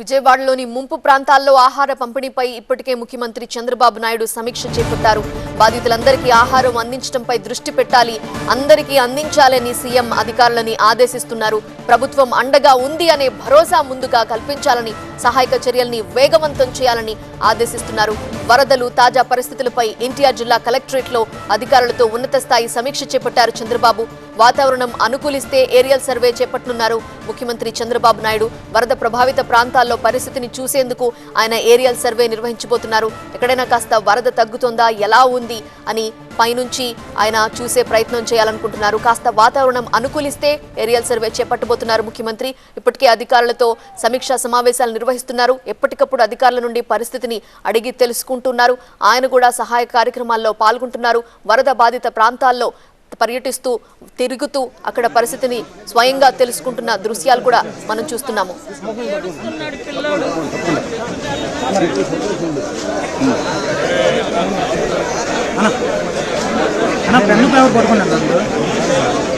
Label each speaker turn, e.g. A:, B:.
A: విజయవాడలోని ముంపు ప్రాంతాల్లో ఆహార పంపిణీపై ఇప్పటికే ముఖ్యమంత్రి చంద్రబాబు నాయుడు సమీక్ష చేపట్టారు. బాధితులందరికీ ఆహారం అందించడంపై దృష్టి పెట్టాలి అందరికీ అందించాలని సీఎం అధికారులని ఆదేశిస్తున్నారు. ప్రభుత్వం అండగా ఉంది అనే భరోసా ముందుగా కల్పించాలని సహాయక చర్యల్ని వేగవంతం చేయాలని ఆదేశిస్తున్నారు. వరదలు తాజా పరిస్థితులపై ఎన్టీఆర్ జిల్లా కలెక్టరేట్లో అధికారులతో ఉన్నత స్థాయి సమీక్ష చేపట్టారు చంద్రబాబు. వాతావరణం అనుకూలిస్తే ఏరియల్ సర్వే చేపట్టనున్నారు ముఖ్యమంత్రి చంద్రబాబు నాయుడు. వరద ప్రభావిత ప్రాంతాల్లో పరిస్థితిని చూసేందుకు ఆయన ఏరియల్ సర్వే నిర్వహించబోతున్నారు. ఎక్కడైనా కాస్త వరద తగ్గుతుందా ఎలా ఉంది అని పైనుంచి ఆయన చూసే ప్రయత్నం చేయాలనుకుంటున్నారు. కాస్త వాతావరణం అనుకూలిస్తే ఏరియల్ సర్వే చేపట్టబోతున్నారు ముఖ్యమంత్రి. ఇప్పటికే అధికారులతో సమీక్షా సమావేశాలు నిర్వహిస్తున్నారు. ఎప్పటికప్పుడు అధికారుల నుండి పరిస్థితిని అడిగి తెలుసుకుంటున్నారు. ఆయన కూడా సహాయ కార్యక్రమాల్లో పాల్గొంటున్నారు. వరద బాధిత ప్రాంతాల్లో పర్యటిస్తూ తిరుగుతూ అక్కడ పరిస్థితిని స్వయంగా తెలుసుకుంటున్న దృశ్యాలు కూడా మనం చూస్తున్నాము.
B: అన్న పెన్ను పేపర్ పట్టుకున్నాను.